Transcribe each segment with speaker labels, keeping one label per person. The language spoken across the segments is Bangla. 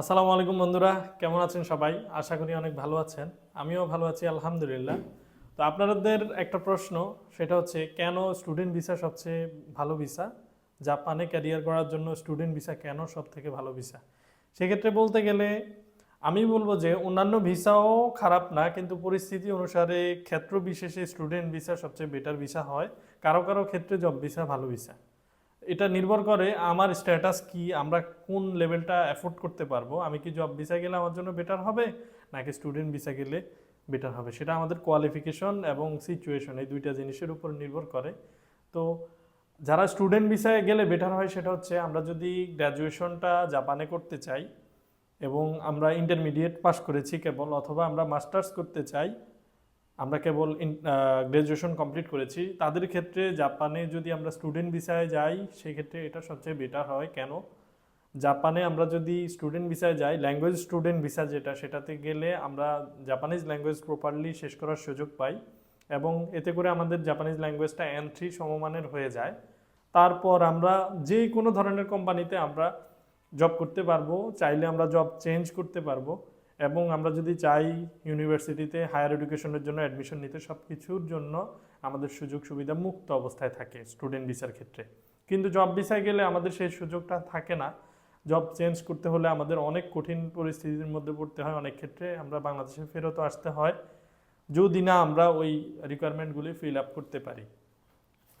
Speaker 1: আসসালামু আলাইকুম বন্ধুরা, কেমন আছেন সবাই? আশা করি অনেক ভালো আছেন। আমিও ভালো আছি, আলহামদুলিল্লাহ। তো আপনাদের একটা প্রশ্ন, সেটা হচ্ছে, কেন স্টুডেন্ট ভিসা সবচেয়ে ভালো ভিসা জাপানে ক্যারিয়ার করার জন্য স্টুডেন্ট ভিসা কেন সব থেকে ভালো ভিসা সেক্ষেত্রে বলতে গেলে, আমি বলব যে, অন্যান্য ভিসাও খারাপ না, কিন্তু পরিস্থিতি অনুসারে ক্ষেত্র বিশেষে স্টুডেন্ট ভিসা সবচেয়ে বেটার ভিসা হয়। কারও কারও ক্ষেত্রে জব ভিসা ভালো ভিসা এটা নির্ভর করে আমার স্ট্যাটাস কি, আমরা কোন লেভেলটা অ্যাফোর্ড করতে পারব, আমি কি জব ভিসা গেলে আমার জন্য বেটার হবে, নাকি স্টুডেন্ট ভিসা গেলে বেটার হবে, সেটা আমাদের কোয়ালিফিকেশন এবং সিচুয়েশন এই দুইটা জিনিসের উপর নির্ভর করে। তো যারা স্টুডেন্ট ভিসায় গেলে বেটার হয় সেটা হচ্ছে, আমরা যদি গ্র্যাজুয়েশনটা জাপানে করতে চাই এবং আমরা ইন্টারমিডিয়েট পাস করেছি কেবল, অথবা আমরা মাস্টার্স করতে চাই আমরা কেবল গ্র্যাজুয়েশন কমপ্লিট করেছি। তাদের ক্ষেত্রে জাপানে যদি আমরা স্টুডেন্ট ভিসায় যাই সেক্ষেত্রে এটা সবচেয়ে বেটার হয়। কেন? জাপানে আমরা যদি স্টুডেন্ট ভিসায় যাই ল্যাঙ্গুয়েজ স্টুডেন্ট ভিসা যেটা, সেটাতে গেলে আমরা জাপানিজ ল্যাঙ্গুয়েজ প্রপারলি শেষ করার সুযোগ পাই এবং এতে করে আমাদের জাপানিজ ল্যাঙ্গুয়েজটা এন থ্রি সমমানের হয়ে যায়। তারপর আমরা যে কোনো ধরনের কোম্পানিতে আমরা জব করতে পারব, চাইলে আমরা জব চেঞ্জ করতে পারব। এবং আমরা যদি চাই ইউনিভার্সিটিতে হায়ার এডুকেশনের জন্য অ্যাডমিশন নিতে সব কিছুর জন্য আমাদের সুযোগ সুবিধা মুক্ত অবস্থায় থাকে স্টুডেন্ট ভিসার ক্ষেত্রে। কিন্তু জব ভিসায় গেলে আমাদের সেই সুযোগটা থাকে না। জব চেঞ্জ করতে হলে আমাদের অনেক কঠিন পরিস্থিতির মধ্যে পড়তে হয়। অনেক ক্ষেত্রে আমরা বাংলাদেশে ফেরত আসতে হয়। যদি না আমরা ওই রিকোয়ারমেন্টগুলি ফিল আপ করতে পারি।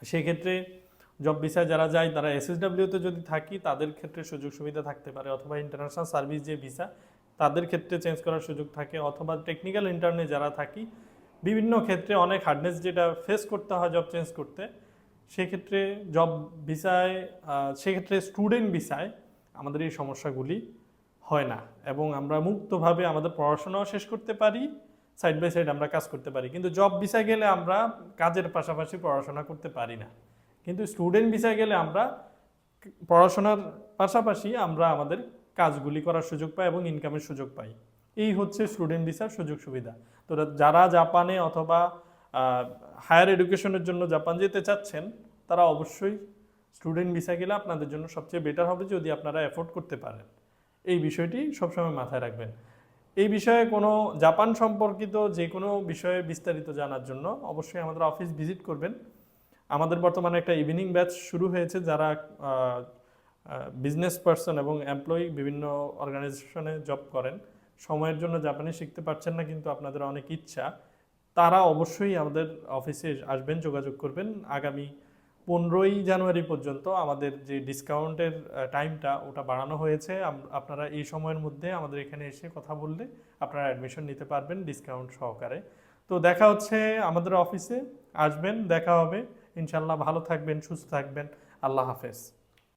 Speaker 1: সেক্ষেত্রে জব ভিসায় যারা যায়, তারা এসএসডাব্লিউতে যদি থাকি, তাদের ক্ষেত্রে সুযোগ সুবিধা থাকতে পারে। অথবা ইন্টারন্যাশনাল সার্ভিস যে ভিসা তাদের ক্ষেত্রে চেঞ্জ করার সুযোগ থাকে অথবা টেকনিক্যাল ইন্টার্নে যারা থাকি, বিভিন্ন ক্ষেত্রে অনেক হার্ডনেস যেটা ফেস করতে হয় জব চেঞ্জ করতে, সেক্ষেত্রে জব ভিসায় সেক্ষেত্রে স্টুডেন্ট ভিসায় আমাদের এই সমস্যাগুলি হয় না এবং আমরা মুক্তভাবে আমাদের পড়াশোনাও শেষ করতে পারি সাইড বাই সাইড আমরা কাজ করতে পারি। কিন্তু জব ভিসায় গেলে আমরা কাজের পাশাপাশি পড়াশোনা করতে পারি না। কিন্তু স্টুডেন্ট ভিসায় গেলে আমরা পড়াশোনার পাশাপাশি আমরা আমাদের কাজগুলি করার সুযোগ পায় এবং ইনকামের সুযোগ পায়। এই হচ্ছে স্টুডেন্ট ভিসার সুযোগ সুবিধা। তো যারা জাপানে অথবা হায়ার এডুকেশনের জন্য জাপান যেতে চাচ্ছেন, তারা অবশ্যই স্টুডেন্ট ভিসা গেলে আপনাদের জন্য সবচেয়ে বেটার হবে যদি আপনারা অ্যাফোর্ড করতে পারেন। এই বিষয়টি সবসময় মাথায় রাখবেন। এই বিষয়ে কোনো জাপান সম্পর্কিত যে কোনো বিষয়ে বিস্তারিত জানার জন্য অবশ্যই আমাদের অফিস ভিজিট করবেন। আমাদের বর্তমানে একটা ইভিনিং ব্যাচ শুরু হয়েছে, যারা বিজনেস পার্সন এবং এমপ্লয়ি বিভিন্ন অর্গানাইজেশনে জব করেন। সময়ের জন্য জাপানি শিখতে পারছেন না, কিন্তু আপনাদের অনেক ইচ্ছা। তারা অবশ্যই আমাদের অফিসে আসবেন, যোগাযোগ করবেন। আগামী পনেরোই জানুয়ারি পর্যন্ত আমাদের যে ডিসকাউন্টের টাইমটা ওটা বাড়ানো হয়েছে। আপনারা এই সময়ের মধ্যে আমাদের এখানে এসে কথা বললে আপনারা অ্যাডমিশন নিতে পারবেন ডিসকাউন্ট সহকারে। তো দেখা হচ্ছে আমাদের অফিসে আসবেন, দেখা হবে। ইনশাল্লাহ ভালো থাকবেন, সুস্থ থাকবেন। আল্লাহ হাফেজ।